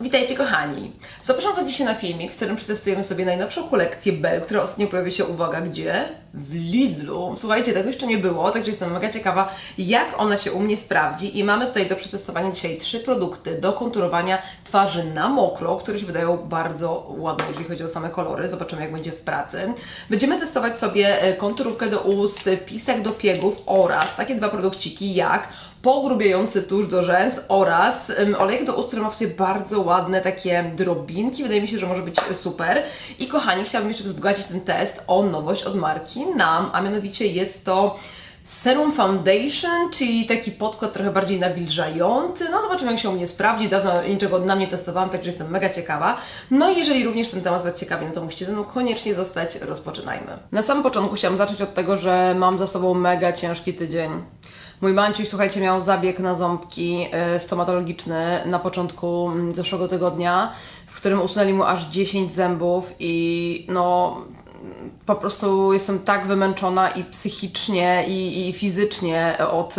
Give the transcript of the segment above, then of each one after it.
Witajcie kochani! Zapraszam Was dzisiaj na filmik, w którym przetestujemy sobie najnowszą kolekcję Bell, która ostatnio pojawi się, uwaga, gdzie? W Lidlu. Słuchajcie, tego jeszcze nie było, także jestem mega ciekawa, jak ona się u mnie sprawdzi i mamy tutaj do przetestowania dzisiaj trzy produkty do konturowania twarzy na mokro, które się wydają bardzo ładne, jeżeli chodzi o same kolory. Zobaczymy, jak będzie w pracy. Będziemy testować sobie e, konturówkę do ust, pisek do piegów oraz takie dwa produkciki jak pogrubiający tusz do rzęs oraz olejek do ust, który ma w sobie bardzo ładne takie drobinki. Wydaje mi się, że może być super. I kochani, chciałabym jeszcze wzbogacić ten test o nowość od marki NAM, a mianowicie jest to Serum Foundation, czyli taki podkład trochę bardziej nawilżający. No zobaczymy, jak się u mnie sprawdzi. Dawno niczego na mnie testowałam, także jestem mega ciekawa. No i jeżeli również ten temat Was ciekawi, no to musicie ze mną koniecznie zostać. Rozpoczynajmy. Na samym początku chciałam zacząć od tego, że mam za sobą mega ciężki tydzień. Mój Manciuś, słuchajcie, miał zabieg na ząbki y, stomatologiczny na początku mm, zeszłego tygodnia, w którym usunęli mu aż 10 zębów i no po prostu jestem tak wymęczona i psychicznie, i, i fizycznie od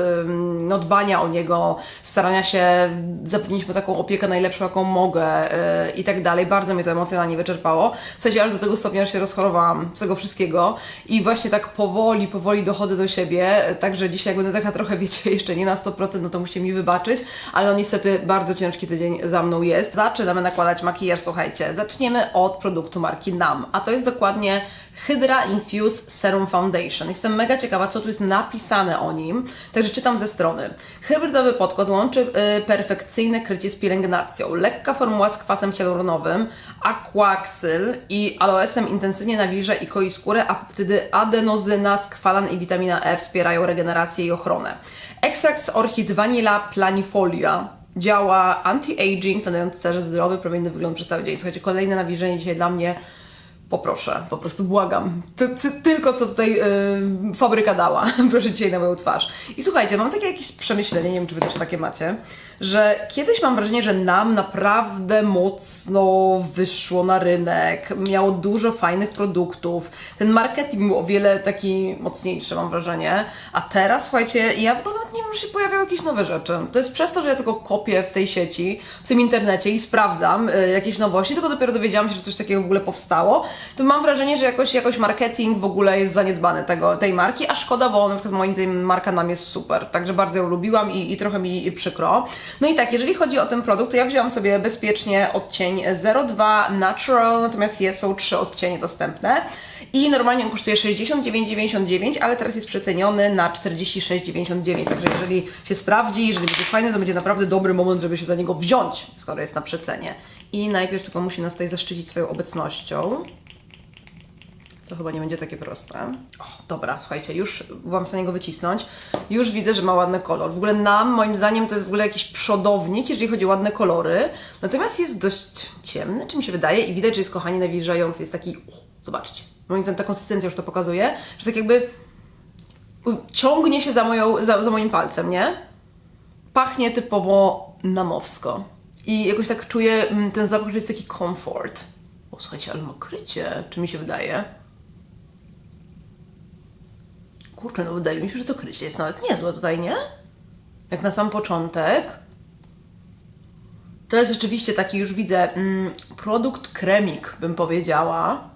no, dbania o niego, starania się zapewnić mu taką opiekę najlepszą, jaką mogę yy, i tak dalej. Bardzo mnie to emocjonalnie wyczerpało. W sensie aż do tego stopnia, że się rozchorowałam z tego wszystkiego i właśnie tak powoli, powoli dochodzę do siebie, także dzisiaj jak będę taka trochę, wiecie, jeszcze nie na 100%, no to musicie mi wybaczyć, ale no niestety bardzo ciężki tydzień za mną jest. Zaczynamy nakładać makijaż, słuchajcie. Zaczniemy od produktu marki NAM, a to jest dokładnie Hydra Infuse Serum Foundation. Jestem mega ciekawa, co tu jest napisane o nim, także czytam ze strony. Hybrydowy podkład łączy y, perfekcyjne krycie z pielęgnacją, lekka formuła z kwasem hialuronowym, aquaxyl i aloesem intensywnie nawilża i koi skórę, a wtedy adenozyna, skwalan i witamina E wspierają regenerację i ochronę. Ekstrakt z orchid Vanilla planifolia działa anti-aging, nadając cerze zdrowy, promienny wygląd przez cały dzień. Słuchajcie, kolejne nawilżenie dzisiaj dla mnie Poproszę, po prostu błagam. Ty, ty, tylko co tutaj yy, fabryka dała, proszę dzisiaj na moją twarz. I słuchajcie, mam takie jakieś przemyślenie, nie wiem czy wy też takie macie, że kiedyś mam wrażenie, że nam naprawdę mocno wyszło na rynek, miało dużo fajnych produktów, ten marketing był o wiele taki mocniejszy, mam wrażenie, a teraz, słuchajcie, ja w ogóle nawet nie wiem, że się pojawiają jakieś nowe rzeczy. To jest przez to, że ja tylko kopię w tej sieci, w tym internecie i sprawdzam y, jakieś nowości, tylko dopiero dowiedziałam się, że coś takiego w ogóle powstało, to mam wrażenie, że jakoś, jakoś marketing w ogóle jest zaniedbany tego, tej marki, a szkoda, bo na przykład moim zdaniem marka nam jest super, także bardzo ją lubiłam i, i trochę mi przykro. No i tak, jeżeli chodzi o ten produkt, to ja wzięłam sobie bezpiecznie odcień 02 Natural, natomiast jest, są trzy odcienie dostępne i normalnie on kosztuje 69,99, ale teraz jest przeceniony na 46,99, także jeżeli się sprawdzi, jeżeli będzie fajny, to będzie naprawdę dobry moment, żeby się za niego wziąć, skoro jest na przecenie. I najpierw tylko musi nas tutaj zaszczycić swoją obecnością. Co chyba nie będzie takie proste. O, dobra, słuchajcie, już byłam w stanie go wycisnąć. Już widzę, że ma ładny kolor. W ogóle nam, moim zdaniem, to jest w ogóle jakiś przodownik, jeżeli chodzi o ładne kolory. Natomiast jest dość ciemny, czy mi się wydaje, i widać, że jest kochanie nawilżający. Jest taki, o, zobaczcie, moim zdaniem ta konsystencja już to pokazuje, że tak jakby ciągnie się za, moją, za, za moim palcem, nie? Pachnie typowo namowsko. I jakoś tak czuję mm, ten zapach, że jest taki komfort. O, słuchajcie, ale ma krycie, czy mi się wydaje? Kurczę, no wydaje mi się, że to krycie jest nawet niezłe tutaj, nie? Jak na sam początek. To jest rzeczywiście taki, już widzę, mm, produkt kremik, bym powiedziała,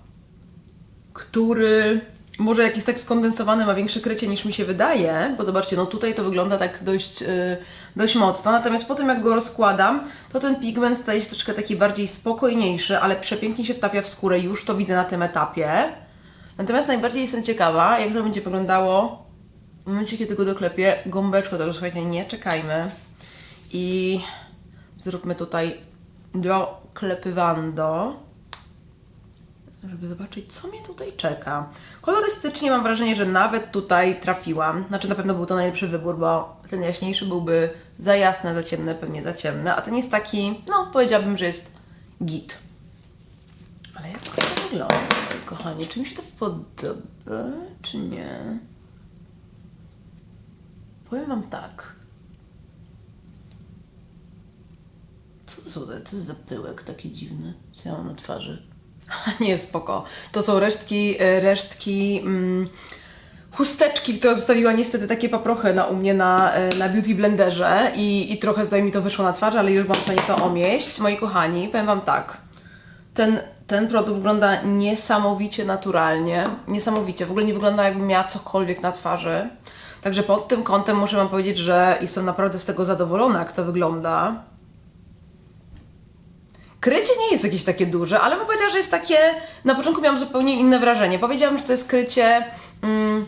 który może jak jest tak skondensowany, ma większe krycie niż mi się wydaje, bo zobaczcie, no tutaj to wygląda tak dość, yy, dość mocno, natomiast po tym jak go rozkładam, to ten pigment staje się troszkę taki bardziej spokojniejszy, ale przepięknie się wtapia w skórę, już to widzę na tym etapie. Natomiast najbardziej jestem ciekawa, jak to będzie wyglądało w momencie, kiedy go doklepię gąbeczką, także słuchajcie, nie czekajmy i zróbmy tutaj doklepywando żeby zobaczyć, co mnie tutaj czeka. Kolorystycznie mam wrażenie, że nawet tutaj trafiłam. Znaczy na pewno był to najlepszy wybór, bo ten jaśniejszy byłby za jasne, za ciemne, pewnie za ciemne, a ten jest taki, no powiedziałabym, że jest git. Ale jak to wygląda, kochani? Czy mi się to podoba, czy nie? Powiem Wam tak. Co to, za- co to za pyłek taki dziwny? Co ja mam na twarzy? Nie, spoko. To są resztki, e, resztki mm, chusteczki, która zostawiła niestety takie paprochy na, u mnie na, e, na beauty blenderze i, i trochę tutaj mi to wyszło na twarz, ale już mam w stanie to omieść. Moi kochani, powiem Wam tak, ten, ten produkt wygląda niesamowicie naturalnie, niesamowicie, w ogóle nie wygląda jakbym miała cokolwiek na twarzy. Także pod tym kątem muszę Wam powiedzieć, że jestem naprawdę z tego zadowolona, jak to wygląda. Krycie nie jest jakieś takie duże, ale bym powiedziała, że jest takie. Na początku miałam zupełnie inne wrażenie. Powiedziałam, że to jest krycie mm,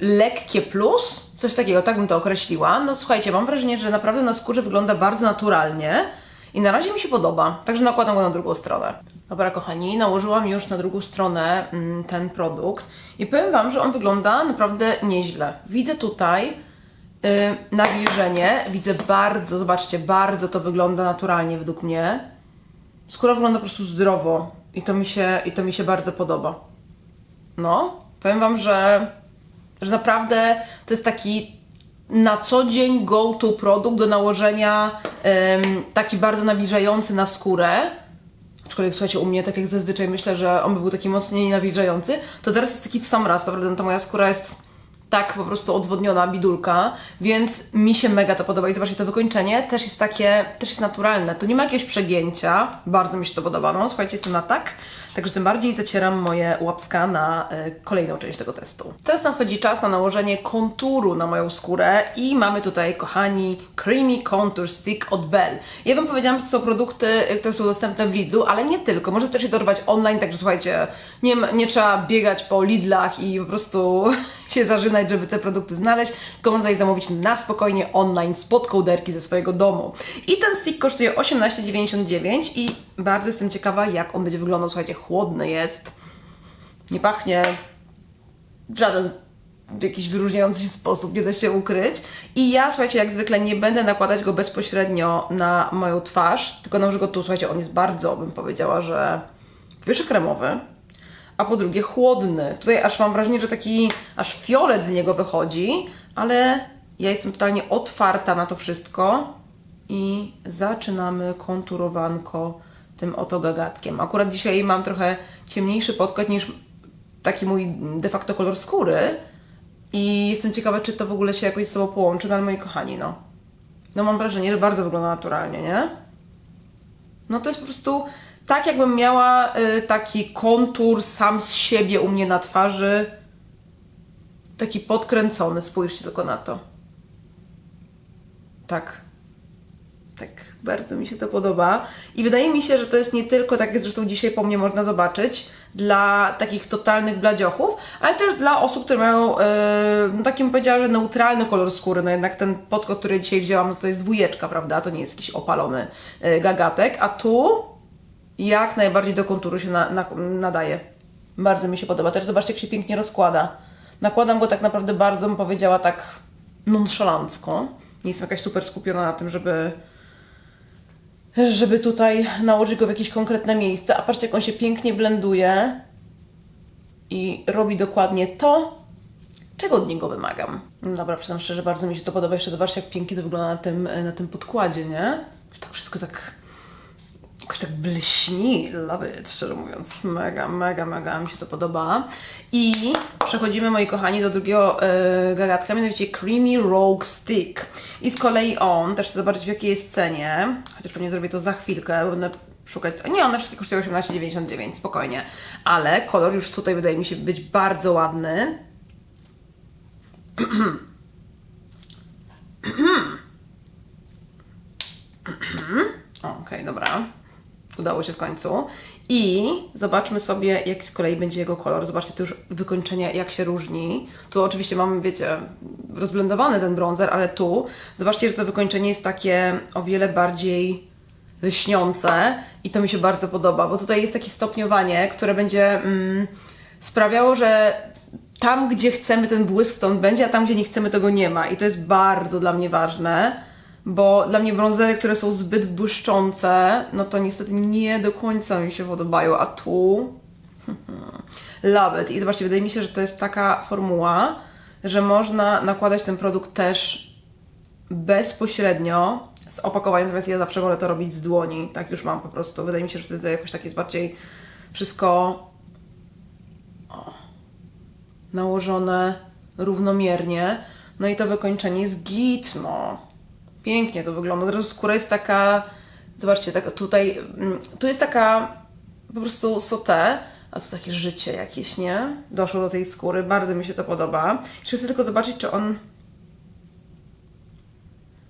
lekkie plus, coś takiego, tak bym to określiła. No słuchajcie, mam wrażenie, że naprawdę na skórze wygląda bardzo naturalnie i na razie mi się podoba, także nakładam go na drugą stronę. Dobra, kochani, nałożyłam już na drugą stronę mm, ten produkt i powiem Wam, że on wygląda naprawdę nieźle. Widzę tutaj yy, nawilżenie, widzę bardzo, zobaczcie, bardzo to wygląda naturalnie według mnie. Skóra wygląda po prostu zdrowo i to mi się, i to mi się bardzo podoba. No, powiem Wam, że, że naprawdę to jest taki na co dzień go-to produkt do nałożenia, taki bardzo nawilżający na skórę. Aczkolwiek słuchajcie, u mnie, tak jak zazwyczaj myślę, że on by był taki mocniej nawilżający, to teraz jest taki w sam raz, naprawdę ta moja skóra jest tak po prostu odwodniona, bidulka, więc mi się mega to podoba. I zobaczcie, to wykończenie też jest takie, też jest naturalne, tu nie ma jakiegoś przegięcia, bardzo mi się to podoba, no słuchajcie, jestem na tak, także tym bardziej zacieram moje łapska na y, kolejną część tego testu. Teraz nadchodzi czas na nałożenie konturu na moją skórę i mamy tutaj, kochani, Creamy Contour Stick od Bell. Ja Wam powiedziałam, że to są produkty, y, które są dostępne w Lidlu, ale nie tylko, można też je dorwać online, także słuchajcie, nie, nie trzeba biegać po Lidlach i po prostu się zażynać, żeby te produkty znaleźć, tylko można je zamówić na spokojnie online spod kołderki ze swojego domu. I ten stick kosztuje 18,99 i bardzo jestem ciekawa, jak on będzie wyglądał. Słuchajcie, chłodny jest, nie pachnie w żaden w jakiś wyróżniający się sposób, nie da się ukryć. I ja, słuchajcie, jak zwykle nie będę nakładać go bezpośrednio na moją twarz, tylko nałożę go tu, słuchajcie, on jest bardzo, bym powiedziała, że po kremowy, a po drugie chłodny. Tutaj aż mam wrażenie, że taki aż fiolet z niego wychodzi, ale ja jestem totalnie otwarta na to wszystko i zaczynamy konturowanko tym oto gagatkiem. Akurat dzisiaj mam trochę ciemniejszy podkład niż taki mój de facto kolor skóry i jestem ciekawa, czy to w ogóle się jakoś z sobą połączy, no ale moi kochani, no. No mam wrażenie, że bardzo wygląda naturalnie, nie? No to jest po prostu tak, jakbym miała y, taki kontur sam z siebie u mnie na twarzy. Taki podkręcony, spójrzcie tylko na to. Tak. Tak, bardzo mi się to podoba. I wydaje mi się, że to jest nie tylko, tak jak zresztą dzisiaj po mnie można zobaczyć, dla takich totalnych bladziochów, ale też dla osób, które mają, yy, no takim powiedziała, że neutralny kolor skóry. No jednak ten podkład, który dzisiaj wzięłam, no to jest dwójeczka, prawda? To nie jest jakiś opalony yy, gagatek. A tu jak najbardziej do konturu się na, na, nadaje. Bardzo mi się podoba. Też zobaczcie, jak się pięknie rozkłada. Nakładam go tak naprawdę bardzo, bym powiedziała, tak nonszalancko. Nie jestem jakaś super skupiona na tym, żeby żeby tutaj nałożyć go w jakieś konkretne miejsce. A patrzcie, jak on się pięknie blenduje i robi dokładnie to, czego od niego wymagam. No dobra, przyznam szczerze, bardzo mi się to podoba. Jeszcze zobaczcie, jak pięknie to wygląda na tym, na tym podkładzie, nie? Że Tak wszystko tak jakoś tak bleśni. Love it, szczerze mówiąc. Mega, mega, mega mi się to podoba. I przechodzimy, moi kochani, do drugiego yy, gagatka, mianowicie Creamy Rogue Stick. I z kolei on, też chcę zobaczyć w jakiej jest cenie, chociaż pewnie zrobię to za chwilkę, bo będę szukać... Nie, one wszystkie kosztują 18,99, spokojnie. Ale kolor już tutaj wydaje mi się być bardzo ładny. Okej, dobra. Udało się w końcu. I zobaczmy sobie, jaki z kolei będzie jego kolor. Zobaczcie tu już wykończenie, jak się różni. Tu oczywiście mamy, wiecie, rozblendowany ten bronzer, ale tu zobaczcie, że to wykończenie jest takie o wiele bardziej lśniące i to mi się bardzo podoba, bo tutaj jest takie stopniowanie, które będzie mm, sprawiało, że tam, gdzie chcemy ten błysk, to on będzie, a tam, gdzie nie chcemy, tego nie ma. I to jest bardzo dla mnie ważne, bo dla mnie brązery, które są zbyt błyszczące, no to niestety nie do końca mi się podobają, a tu love it. I zobaczcie, wydaje mi się, że to jest taka formuła, że można nakładać ten produkt też bezpośrednio z opakowania, natomiast ja zawsze wolę to robić z dłoni, tak już mam po prostu. Wydaje mi się, że wtedy jakoś tak jest bardziej wszystko nałożone równomiernie. No i to wykończenie jest git, no. Pięknie to wygląda. Teraz skóra jest taka, zobaczcie, tak tutaj, mm, tu jest taka po prostu sauté, a tu takie życie jakieś, nie? Doszło do tej skóry, bardzo mi się to podoba. Jeszcze chcę tylko zobaczyć, czy on...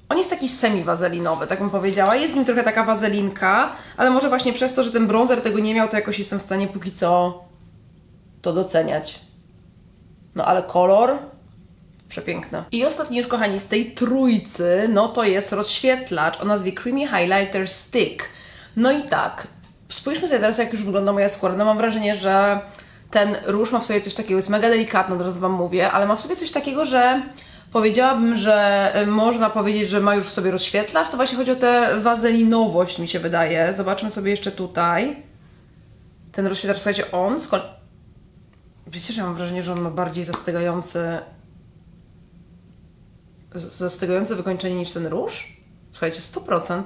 On jest taki semi-wazelinowy, tak bym powiedziała. Jest w nim trochę taka wazelinka, ale może właśnie przez to, że ten bronzer tego nie miał, to jakoś jestem w stanie póki co to doceniać. No ale kolor przepiękne. I ostatni już, kochani, z tej trójcy, no to jest rozświetlacz o nazwie Creamy Highlighter Stick. No i tak, spójrzmy sobie teraz, jak już wygląda moja skóra. No mam wrażenie, że ten róż ma w sobie coś takiego, jest mega delikatny, teraz Wam mówię, ale ma w sobie coś takiego, że powiedziałabym, że y, można powiedzieć, że ma już w sobie rozświetlacz. To właśnie chodzi o tę wazelinowość, mi się wydaje. Zobaczmy sobie jeszcze tutaj. Ten rozświetlacz, słuchajcie, on z kolei... Wiecie, że mam wrażenie, że on ma bardziej zastygający zastygające wykończenie niż ten róż? Słuchajcie, 100%.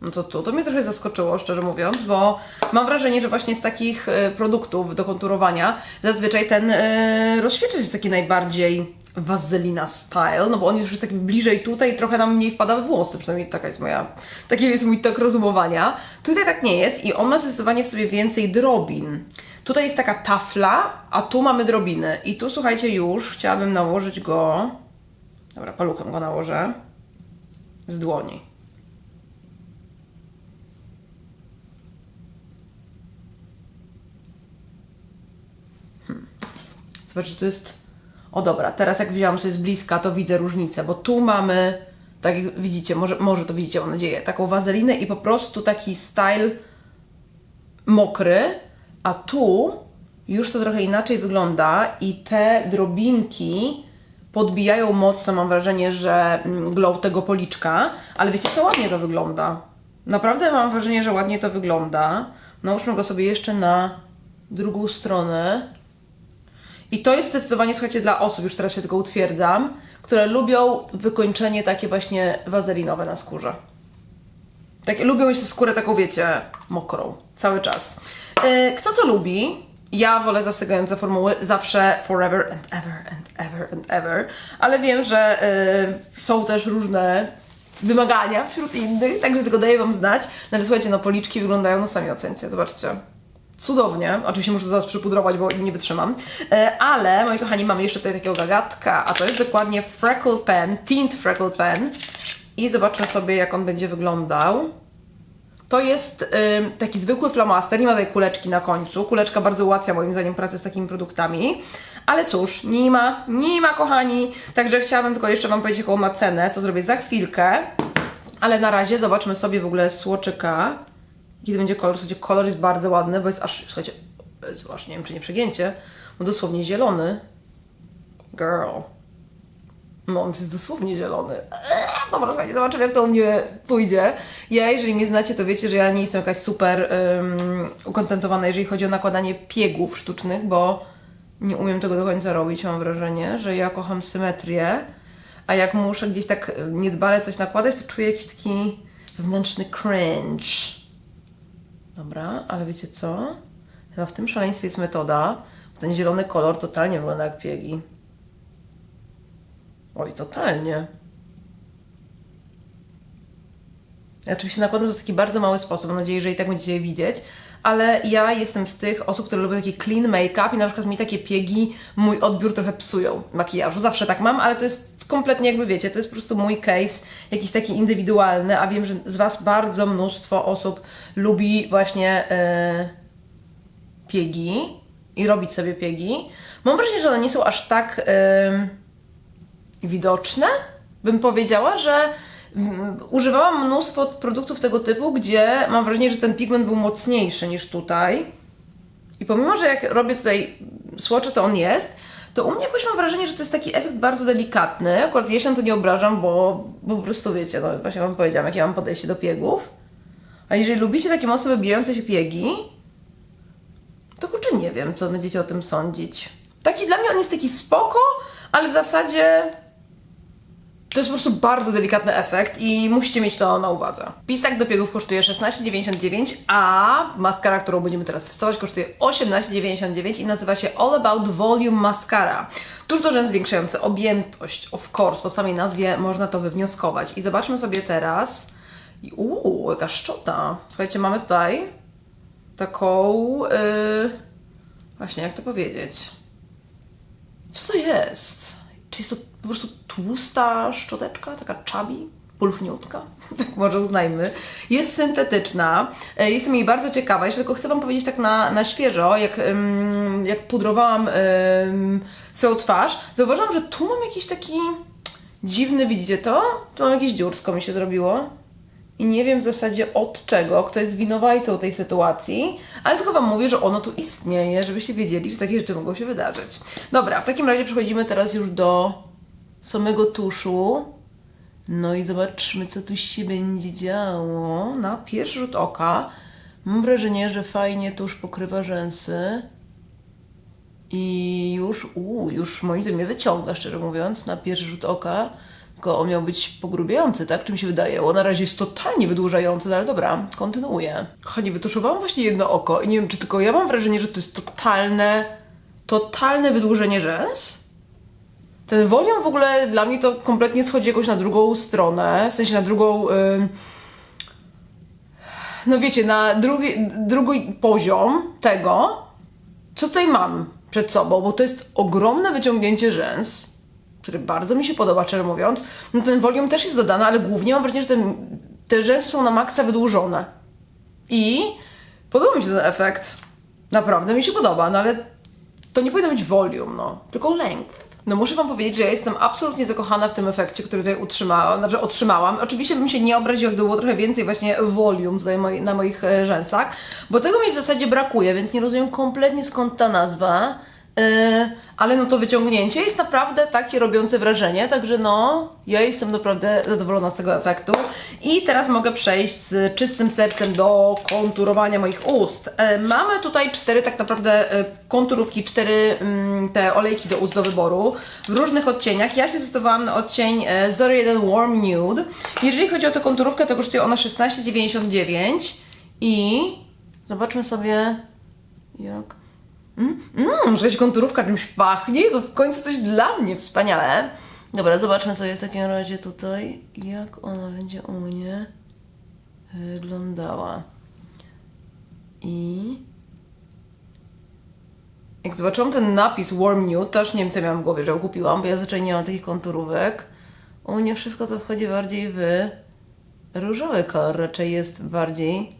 No to tu, to mnie trochę zaskoczyło, szczerze mówiąc, bo mam wrażenie, że właśnie z takich e, produktów do konturowania zazwyczaj ten rozświetlacz jest taki najbardziej wazelina style, no bo on już jest tak bliżej tutaj i trochę nam mniej wpada we włosy, przynajmniej taka jest moja, taki jest mój tok rozumowania. Tutaj tak nie jest i on ma zdecydowanie w sobie więcej drobin. Tutaj jest taka tafla, a tu mamy drobiny. I tu słuchajcie już, chciałabym nałożyć go Dobra, paluchem go nałożę. Z dłoni. Hmm. Zobaczcie, to jest... O dobra, teraz jak widziałam sobie z bliska, to widzę różnicę, bo tu mamy, tak jak widzicie, może, może to widzicie, mam nadzieję, taką wazelinę i po prostu taki style mokry, a tu już to trochę inaczej wygląda i te drobinki podbijają mocno, mam wrażenie, że mm, glow tego policzka, ale wiecie co, ładnie to wygląda. Naprawdę mam wrażenie, że ładnie to wygląda. Nałóżmy go sobie jeszcze na drugą stronę. I to jest zdecydowanie, słuchajcie, dla osób, już teraz się tylko utwierdzam, które lubią wykończenie takie właśnie wazelinowe na skórze. Tak, lubią mieć tę skórę taką, wiecie, mokrą, cały czas. Yy, Kto co lubi? Ja wolę zastygające formuły zawsze forever and ever and ever and ever, ale wiem, że yy, są też różne wymagania wśród innych, także tylko daję Wam znać. No ale słuchajcie, no policzki wyglądają, no sami ocencie, zobaczcie. Cudownie. Oczywiście muszę zaraz przypudrować, bo nie wytrzymam. E, Ale, moi kochani, mamy jeszcze tutaj takiego gagatka, a to jest dokładnie Freckle Pen, Tint Freckle Pen. I zobaczmy sobie, jak on będzie wyglądał. To jest ym, taki zwykły flomaster, nie ma tej kuleczki na końcu. Kuleczka bardzo ułatwia moim zdaniem pracę z takimi produktami. Ale cóż, nie ma, nie ma kochani. Także chciałabym tylko jeszcze Wam powiedzieć, jaką ma cenę, co zrobię za chwilkę. Ale na razie zobaczmy sobie w ogóle słoczyka. To będzie kolor? Słuchajcie, kolor jest bardzo ładny, bo jest aż, słuchajcie, aż nie wiem, czy nie przegięcie, bo dosłownie zielony. Girl. No, on jest dosłownie zielony. Eee, Dobra, słuchajcie, zobaczymy, jak to u mnie pójdzie. Ja, jeżeli mnie znacie, to wiecie, że ja nie jestem jakaś super um, ukontentowana, jeżeli chodzi o nakładanie piegów sztucznych, bo nie umiem tego do końca robić, mam wrażenie, że ja kocham symetrię, a jak muszę gdzieś tak y, niedbale coś nakładać, to czuję jakiś taki wewnętrzny cringe. Dobra, ale wiecie co? Chyba w tym szaleństwie jest metoda, bo ten zielony kolor totalnie wygląda jak piegi. Oj, totalnie. Ja oczywiście nakładam to w taki bardzo mały sposób, mam nadzieję, że i tak będziecie je widzieć, ale ja jestem z tych osób, które lubią taki clean make-up i na przykład mi takie piegi mój odbiór trochę psują makijażu. Zawsze tak mam, ale to jest kompletnie jakby wiecie, to jest po prostu mój case, jakiś taki indywidualny, a wiem, że z Was bardzo mnóstwo osób lubi właśnie e, piegi i robić sobie piegi. Mam wrażenie, że one nie są aż tak... em, widoczne, bym powiedziała, że mm, używałam mnóstwo produktów tego typu, gdzie mam wrażenie, że ten pigment był mocniejszy niż tutaj. I pomimo, że jak robię tutaj słocze, to on jest, to u mnie jakoś mam wrażenie, że to jest taki efekt bardzo delikatny. Akurat ja się na to nie obrażam, bo, bo po prostu wiecie, no właśnie wam powiedziałam, jakie mam podejście do piegów. A jeżeli lubicie takie mocno wybijające się piegi, to kurczę nie wiem, co będziecie o tym sądzić. Taki dla mnie on jest taki spoko, ale w zasadzie To jest po prostu bardzo delikatny efekt i musicie mieć to na uwadze. Pisak do piegów kosztuje 16,99, a maskara, którą będziemy teraz testować, kosztuje 18,99 i nazywa się All About Volume Mascara. Tuż do rzęs zwiększający objętość, of course, po samej nazwie można to wywnioskować. I zobaczmy sobie teraz. Uuu, jaka szczota. Słuchajcie, mamy tutaj taką. Yy... Właśnie, jak to powiedzieć? Co to jest? Czy jest to po prostu tłusta szczoteczka, taka chubby, pulchniutka? Tak może uznajmy. Jest syntetyczna. E, Jestem jej bardzo ciekawa. Jeszcze tylko chcę Wam powiedzieć tak na, na świeżo, jak, jak pudrowałam swoją twarz, zauważyłam, że tu mam jakiś taki dziwny, widzicie to? Tu mam jakieś dziursko mi się zrobiło. I nie wiem w zasadzie od czego, kto jest winowajcą tej sytuacji, ale tylko Wam mówię, że ono tu istnieje, żebyście wiedzieli, że takie rzeczy mogą się wydarzyć. Dobra, w takim razie przechodzimy teraz już do samego tuszu. No i zobaczmy, co tu się będzie działo. Na pierwszy rzut oka mam wrażenie, że fajnie tusz pokrywa rzęsy. I już, uu, już moim zdaniem mnie wyciąga, szczerze mówiąc, na pierwszy rzut oka. Tylko on miał być pogrubiający, tak? Czy mi się wydaje? On na razie jest totalnie wydłużający, no ale dobra, kontynuuję. Kochani, wytuszowałam właśnie jedno oko i nie wiem, czy tylko ja mam wrażenie, że to jest totalne, totalne wydłużenie rzęs? Ten volume w ogóle dla mnie to kompletnie schodzi jakoś na drugą stronę, w sensie na drugą... no wiecie, na drugi, drugi poziom tego, co tutaj mam przed sobą, bo to jest ogromne wyciągnięcie rzęs, które bardzo mi się podoba, szczerze mówiąc. No ten volume też jest dodany, ale głównie mam wrażenie, że ten, te rzęsy są na maksa wydłużone. I podoba mi się ten efekt. Naprawdę mi się podoba, no ale to nie powinno być volume, no, tylko length. No muszę wam powiedzieć, że ja jestem absolutnie zakochana w tym efekcie, który tutaj utrzymałam, znaczy otrzymałam. Oczywiście bym się nie obraziła, gdyby było trochę więcej właśnie volume tutaj moi, na moich e, rzęsach, bo tego mi w zasadzie brakuje, więc nie rozumiem kompletnie skąd ta nazwa. Yy, ale no to wyciągnięcie jest naprawdę takie robiące wrażenie, także no, ja jestem naprawdę zadowolona z tego efektu. I teraz mogę przejść z czystym sercem do konturowania moich ust. Yy, mamy tutaj cztery tak naprawdę yy, konturówki, cztery mm, te olejki do ust do wyboru w różnych odcieniach. Ja się zdecydowałam na odcień e, 01 Warm Nude. Jeżeli chodzi o tę konturówkę, to kosztuje ona 16,99 i zobaczmy sobie jak Mmm, jakaś konturówka czymś pachnie. Jezu, w końcu coś dla mnie. Wspaniale. Dobra, zobaczmy sobie w takim razie tutaj, jak ona będzie u mnie wyglądała. I... Jak zobaczyłam ten napis Warm Nude, też nie wiem co miałam w głowie, że ją kupiłam, bo ja zwyczajnie nie mam takich konturówek. U mnie wszystko to wchodzi bardziej w różowy kolor, raczej jest bardziej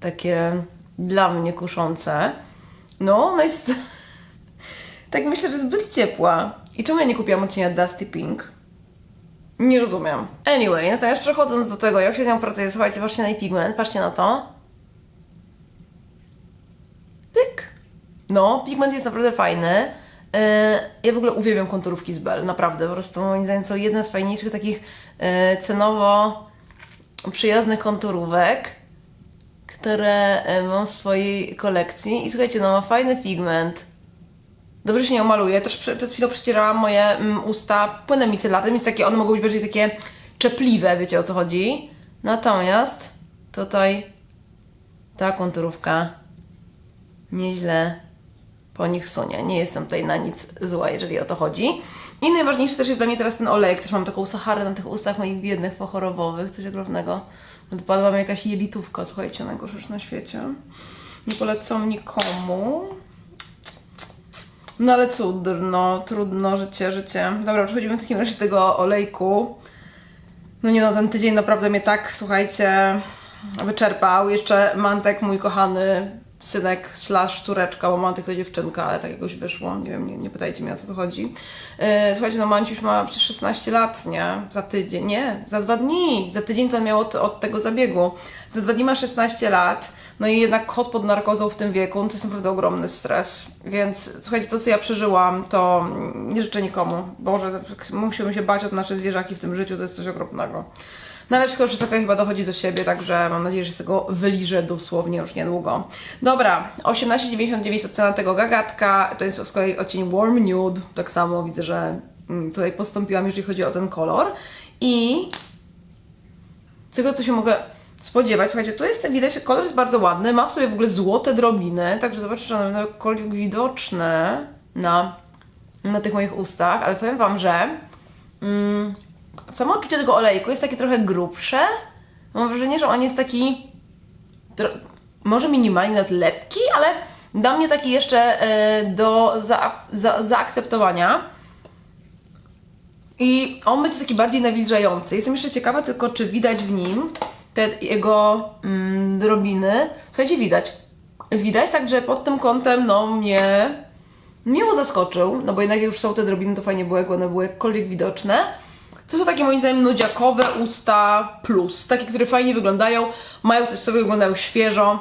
takie dla mnie kuszące. No, ona jest. tak myślę, że zbyt ciepła. I czemu ja nie kupiłam odcienia Dusty Pink? Nie rozumiem. Anyway, natomiast przechodząc do tego, jak się z nią pracuje, słuchajcie, patrzcie na pigment, patrzcie na to. Pyk. No, pigment jest naprawdę fajny. Yy, ja w ogóle uwielbiam konturówki z Bell, naprawdę. Po prostu moim zdaniem są jedne z fajniejszych takich yy, cenowo przyjaznych konturówek które e, mam w swojej kolekcji. I słuchajcie, no ma fajny pigment. Dobrze się nie maluje. Też przed, chwilą przecierałam moje mm, usta płynem micellatem, więc takie one mogą być bardziej takie czepliwe, wiecie o co chodzi. Natomiast tutaj ta konturówka nieźle po nich sunie. Nie jestem tutaj na nic zła, jeżeli o to chodzi. I najważniejszy też jest dla mnie teraz ten olejek. Też mam taką Saharę na tych ustach moich biednych, pochorobowych, coś ogromnego. Odpadła mi jakaś jelitówka, słuchajcie, najgorsza rzecz na świecie. Nie polecam nikomu. No ale cudno, trudno, życie, życie. Dobra, przechodzimy w takim razie do tego olejku. No nie no, ten tydzień naprawdę mnie tak, słuchajcie, wyczerpał. Jeszcze Mantek, mój kochany synek slash córeczka, bo Mantek to dziewczynka, ale tak jakoś wyszło. Nie wiem, nie, nie pytajcie mnie o co to chodzi. Yy, słuchajcie, no Manciuś ma przecież 16 lat, nie? Za tydzień, nie, za dwa dni. Za tydzień to miał od, od tego zabiegu. Za dwa dni ma 16 lat, no i jednak kot pod narkozą w tym wieku, no to jest naprawdę ogromny stres. Więc słuchajcie, to co ja przeżyłam, to nie życzę nikomu. Boże, musimy się bać o nasze zwierzaki w tym życiu, to jest coś okropnego. No ale wszystko wszystko chyba dochodzi do siebie, także mam nadzieję, że z tego wyliżę dosłownie już niedługo. Dobra, 18,99 to cena tego gagatka, to jest z kolei odcień Warm Nude, tak samo widzę, że mm, tutaj postąpiłam, jeżeli chodzi o ten kolor. I czego tu się mogę spodziewać? Słuchajcie, tu jest, widać, że kolor jest bardzo ładny, ma w sobie w ogóle złote drobiny, także zobaczcie, czy one będą jakkolwiek widoczne na, na tych moich ustach, ale powiem Wam, że mm, samo odczucie tego olejku jest takie trochę grubsze. Mam wrażenie, że on jest taki może minimalnie nawet lepki, ale dla mnie taki jeszcze e, do za, za, zaakceptowania. I on będzie taki bardziej nawilżający. Jestem jeszcze ciekawa tylko, czy widać w nim te jego mm, drobiny. Słuchajcie, widać. Widać, także pod tym kątem, no mnie miło zaskoczył, no bo jednak już są te drobiny, to fajnie było, jak one były jakkolwiek widoczne. To są takie moim zdaniem nudziakowe usta plus, takie, które fajnie wyglądają, mają coś sobie, wyglądają świeżo.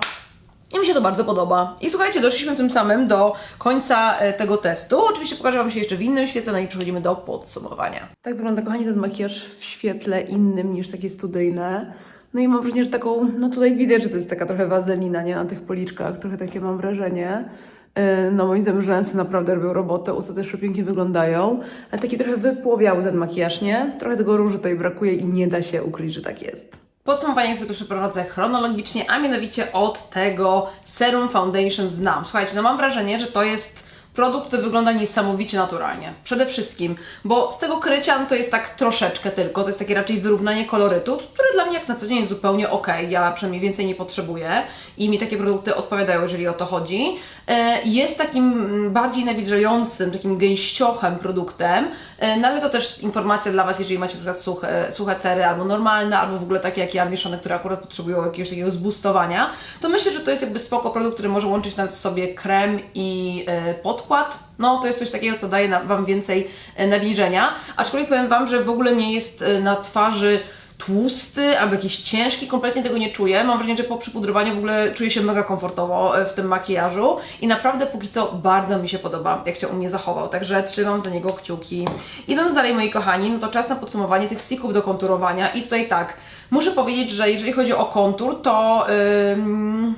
I mi się to bardzo podoba. I słuchajcie, doszliśmy tym samym do końca e, tego testu. Oczywiście pokażę Wam się jeszcze w innym świetle, no i przechodzimy do podsumowania. Tak wygląda, kochani, ten makijaż w świetle innym niż takie studyjne. No i mam wrażenie, że taką, no tutaj widać, że to jest taka trochę wazelina, nie? Na tych policzkach, trochę takie mam wrażenie. Yy, No moim zdaniem rzęsy naprawdę robią robotę, usta też pięknie wyglądają, ale taki trochę wypłowiały ten makijaż, nie? Trochę tego różu tutaj brakuje i nie da się ukryć, że tak jest. Podsumowanie zwykle przeprowadzę chronologicznie, a mianowicie od tego Serum Foundation znam. Słuchajcie, no mam wrażenie, że to jest produkt, wygląda niesamowicie naturalnie. Przede wszystkim, bo z tego krycia no to jest tak troszeczkę tylko, to jest takie raczej wyrównanie kolorytu, które dla mnie jak na co dzień jest zupełnie ok. Ja przynajmniej więcej nie potrzebuję i mi takie produkty odpowiadają, jeżeli o to chodzi. E, Jest takim bardziej nawilżającym, takim gęściochem produktem, e, no ale to też informacja dla Was, jeżeli macie na przykład suche, suche cery albo normalne, albo w ogóle takie jak ja, mieszane, które akurat potrzebują jakiegoś takiego zboostowania, to myślę, że to jest jakby spoko produkt, który może łączyć nawet w sobie krem i e, podkład. No, to jest coś takiego, co daje Wam więcej e, nawilżenia. Aczkolwiek powiem Wam, że w ogóle nie jest e, na twarzy tłusty albo jakiś ciężki, kompletnie tego nie czuję. Mam wrażenie, że po przypudrowaniu w ogóle czuję się mega komfortowo e, w tym makijażu i naprawdę póki co bardzo mi się podoba, jak się u mnie zachował, także trzymam za niego kciuki. Idąc dalej, moi kochani, no to czas na podsumowanie tych sticków do konturowania i tutaj tak, muszę powiedzieć, że jeżeli chodzi o kontur, to... Ym...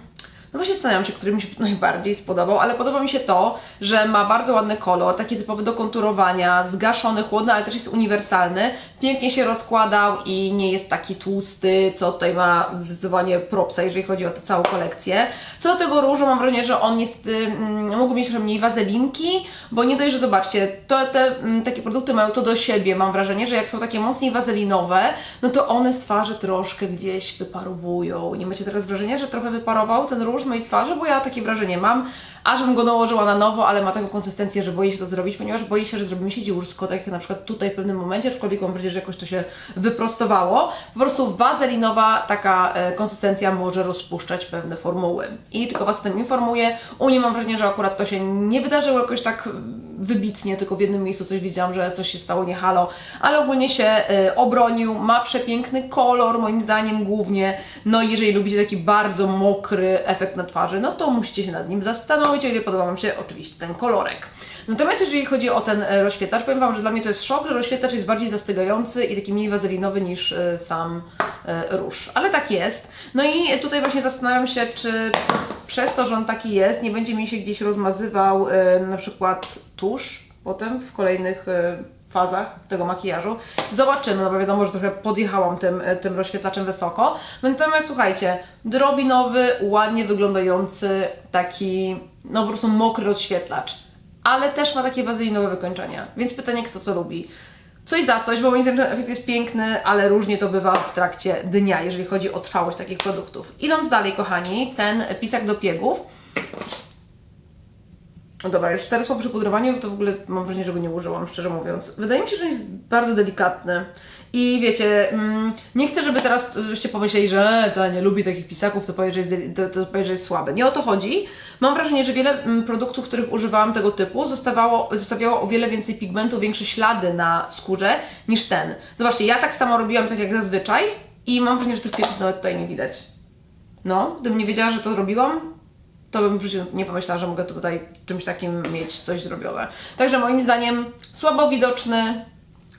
No właśnie zastanawiam się, który mi się najbardziej spodobał, ale podoba mi się to, że ma bardzo ładny kolor, taki typowy do konturowania, zgaszony, chłodny, ale też jest uniwersalny. Pięknie się rozkładał i nie jest taki tłusty, co tutaj ma zdecydowanie propsa, jeżeli chodzi o tę całą kolekcję. Co do tego różu, mam wrażenie, że on jest, mm, mógł mieć trochę mniej wazelinki, bo nie dość, że zobaczcie, to, te mm, takie produkty mają to do siebie, mam wrażenie, że jak są takie mocniej wazelinowe, no to one z twarzy troszkę gdzieś wyparowują. Nie macie teraz wrażenia, że trochę wyparował ten róż z mojej twarzy, bo ja takie wrażenie mam, ażbym go nałożyła na nowo, ale ma taką konsystencję, że boję się to zrobić, ponieważ boję się, że zrobi mi się dziursko, tak jak na przykład tutaj w pewnym momencie, aczkolwiek mam wrażenie, że jakoś to się wyprostowało. Po prostu wazelinowa taka e, konsystencja może rozpuszczać pewne formuły. I tylko Was o tym informuję. U mnie mam wrażenie, że akurat to się nie wydarzyło jakoś tak wybitnie, tylko w jednym miejscu coś widziałam, że coś się stało nie halo, ale ogólnie się e, obronił, ma przepiękny kolor, moim zdaniem głównie. No i jeżeli lubicie taki bardzo mokry efekt na twarzy, no to musicie się nad nim zastanowić, o ile podoba Wam się oczywiście ten kolorek. Natomiast jeżeli chodzi o ten e, rozświetlacz, powiem Wam, że dla mnie to jest szok, że rozświetlacz jest bardziej zastygający i taki mniej wazelinowy niż e, sam róż. Ale tak jest. No i tutaj właśnie zastanawiam się, czy przez to, że on taki jest, nie będzie mi się gdzieś rozmazywał e, na przykład tusz potem w kolejnych e, fazach tego makijażu. Zobaczymy, no bo wiadomo, że trochę podjechałam tym, e, tym rozświetlaczem wysoko. No natomiast słuchajcie, drobinowy, ładnie wyglądający, taki no po prostu mokry rozświetlacz. Ale też ma takie wazelinowe wykończenia. Więc pytanie, kto co lubi. Coś za coś, bo moim zdaniem ten efekt jest piękny, ale różnie to bywa w trakcie dnia, jeżeli chodzi o trwałość takich produktów. Idąc dalej, kochani, ten pisak do piegów. No dobra, już teraz po przypudrowaniu to w ogóle mam wrażenie, że go nie użyłam, szczerze mówiąc. Wydaje mi się, że jest bardzo delikatny. I wiecie, mm, nie chcę, żeby teraz byście pomyśleli, że e, ta nie lubi takich pisaków, to powie, że jest, to, to powie, że jest słaby. Nie o to chodzi. Mam wrażenie, że wiele mm, produktów, których używałam tego typu, zostawało, zostawiało o wiele więcej pigmentu, większe ślady na skórze niż ten. Zobaczcie, ja tak samo robiłam, tak jak zazwyczaj i mam wrażenie, że tych piegów nawet tutaj nie widać. No, gdybym nie wiedziała, że to robiłam, to bym w życiu nie pomyślała, że mogę tutaj czymś takim mieć coś zrobione. Także moim zdaniem słabo widoczny,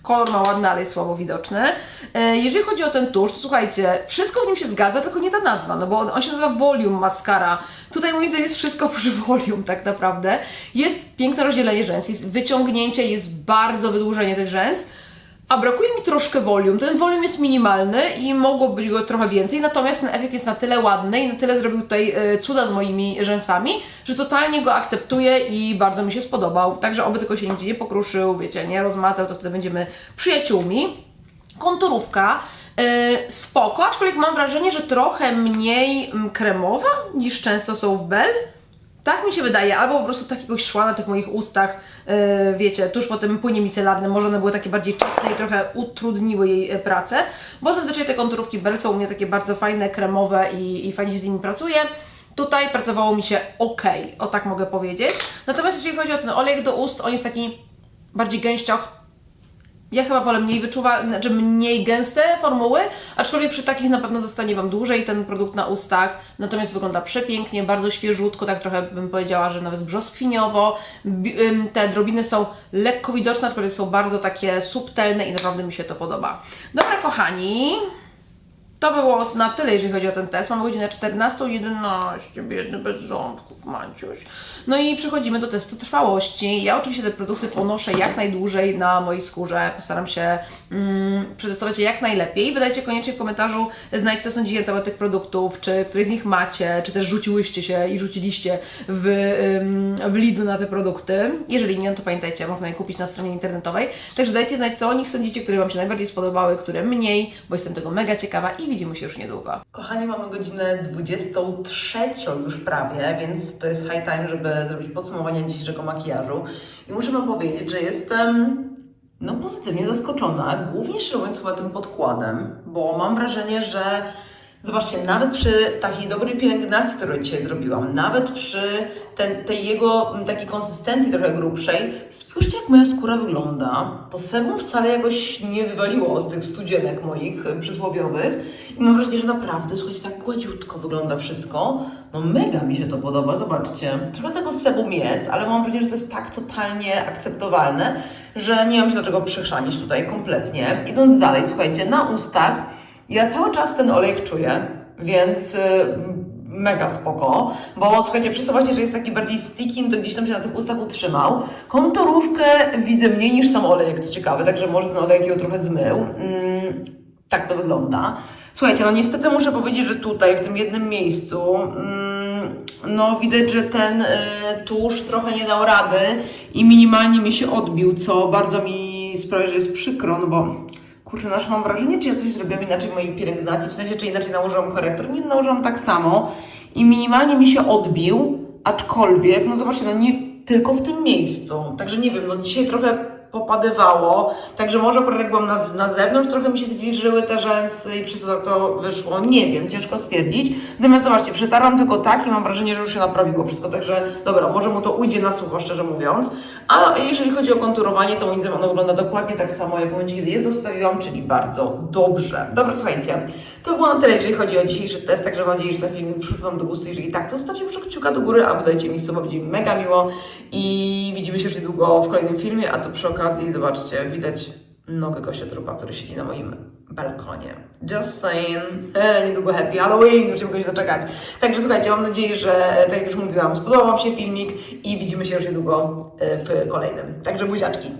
Kolor ma ładny, ale jest słabo widoczny. E, Jeżeli chodzi o ten tusz, to słuchajcie, wszystko w nim się zgadza, tylko nie ta nazwa, no bo on, on się nazywa Volume Mascara. Tutaj moim zdaniem jest wszystko oprócz volume tak naprawdę. Jest piękne rozdzielenie rzęs, jest wyciągnięcie, jest bardzo wydłużenie tych rzęs. A brakuje mi troszkę volume. Ten volume jest minimalny i mogło być go trochę więcej, natomiast ten efekt jest na tyle ładny i na tyle zrobił tutaj e, cuda z moimi rzęsami, że totalnie go akceptuję i bardzo mi się spodobał. Także oby tylko się nigdzie nie pokruszył, wiecie, nie rozmazał, to wtedy będziemy przyjaciółmi. Konturówka e, spoko, aczkolwiek mam wrażenie, że trochę mniej mm, kremowa niż często są w Bell. Tak mi się wydaje, albo po prostu takiegoś szła na tych moich ustach, yy, wiecie, tuż po tym płynie micelarnym, może one były takie bardziej czarne i trochę utrudniły jej e, pracę, bo zazwyczaj te konturówki Bell są u mnie takie bardzo fajne, kremowe i, i fajnie się z nimi pracuje. Tutaj pracowało mi się ok, o tak mogę powiedzieć. Natomiast jeżeli chodzi o ten olejek do ust, on jest taki bardziej gęścioch, ja chyba wolę mniej wyczuwa, znaczy mniej gęste formuły, aczkolwiek przy takich na pewno zostanie Wam dłużej ten produkt na ustach. Natomiast wygląda przepięknie, bardzo świeżutko, tak trochę bym powiedziała, że nawet brzoskwiniowo. Te drobiny są lekko widoczne, aczkolwiek są bardzo takie subtelne i naprawdę mi się to podoba. Dobra, kochani. To było na tyle, jeżeli chodzi o ten test. Mamy godzinę 14.11, biedny bez ząbków, Manciuś. No i przechodzimy do testu trwałości. Ja oczywiście te produkty ponoszę jak najdłużej na mojej skórze. Postaram się mm, przetestować je jak najlepiej. Wydajcie koniecznie w komentarzu, znajdź co sądzicie na temat tych produktów, czy któryś z nich macie, czy też rzuciłyście się i rzuciliście w, w Lidl na te produkty. Jeżeli nie, no to pamiętajcie, można je kupić na stronie internetowej. Także dajcie znać, co o nich sądzicie, które Wam się najbardziej spodobały, które mniej, bo jestem tego mega ciekawa i widzimy się już niedługo. Kochani, mamy godzinę 23 już prawie, więc to jest high time, żeby zrobić podsumowanie dzisiejszego makijażu. I muszę Wam powiedzieć, że jestem no pozytywnie zaskoczona, głównie mówiąc chyba tym podkładem, bo mam wrażenie, że zobaczcie, nawet przy takiej dobrej pielęgnacji, którą dzisiaj zrobiłam, nawet przy ten, tej jego m, takiej konsystencji trochę grubszej, spójrzcie jak moja skóra wygląda. To sebum wcale jakoś nie wywaliło z tych studzienek moich e, przysłowiowych i mam wrażenie, że naprawdę, słuchajcie, tak gładziutko wygląda wszystko. No mega mi się to podoba, zobaczcie. Trochę tego sebum jest, ale mam wrażenie, że to jest tak totalnie akceptowalne, że nie mam się do czego przechrzanić tutaj kompletnie. Idąc dalej, słuchajcie, na ustach ja cały czas ten olejek czuję, więc y, mega spoko, bo słuchajcie, przez to że jest taki bardziej sticky, to gdzieś tam się na tych ustach utrzymał. Konturówkę widzę mniej niż sam olejek, co ciekawe, także może ten olejek ją trochę zmył. Mm, tak to wygląda. Słuchajcie, no niestety muszę powiedzieć, że tutaj, w tym jednym miejscu, mm, no widać, że ten y, tusz trochę nie dał rady i minimalnie mi się odbił, co bardzo mi sprawia, że jest przykro, no bo kurczę, nasz mam wrażenie, czy ja coś zrobiłam inaczej w mojej pielęgnacji, w sensie, czy inaczej nałożyłam korektor. Nie, nałożyłam tak samo i minimalnie mi się odbił, aczkolwiek, no zobaczcie, no nie tylko w tym miejscu. Także nie wiem, no dzisiaj trochę popadywało, także może akurat jak byłam na, na zewnątrz, trochę mi się zwilżyły te rzęsy i przez to to wyszło, nie wiem, ciężko stwierdzić. Natomiast zobaczcie, przetarłam tylko tak i mam wrażenie, że już się naprawiło wszystko, także dobra, może mu to ujdzie na sucho, szczerze mówiąc. A jeżeli chodzi o konturowanie, to moim ono wygląda dokładnie tak samo, jak w momencie, kiedy je zostawiłam, czyli bardzo dobrze. Dobra, słuchajcie, to było na tyle, jeżeli chodzi o dzisiejszy test, także mam nadzieję, że ten filmik przyszedł Wam do gustu. Jeżeli tak, to stawcie proszę kciuka do góry, albo dajcie mi suba, będzie mi mega miło i widzimy się już niedługo w kolejnym filmie, a to przy okazji, zobaczcie, widać nogę Gosia Trupa, który siedzi na moim balkonie. Just saying. E, niedługo happy Halloween, mogę się doczekać. Także słuchajcie, mam nadzieję, że tak jak już mówiłam, spodobał Wam się filmik i widzimy się już niedługo e, w kolejnym. Także buziaczki.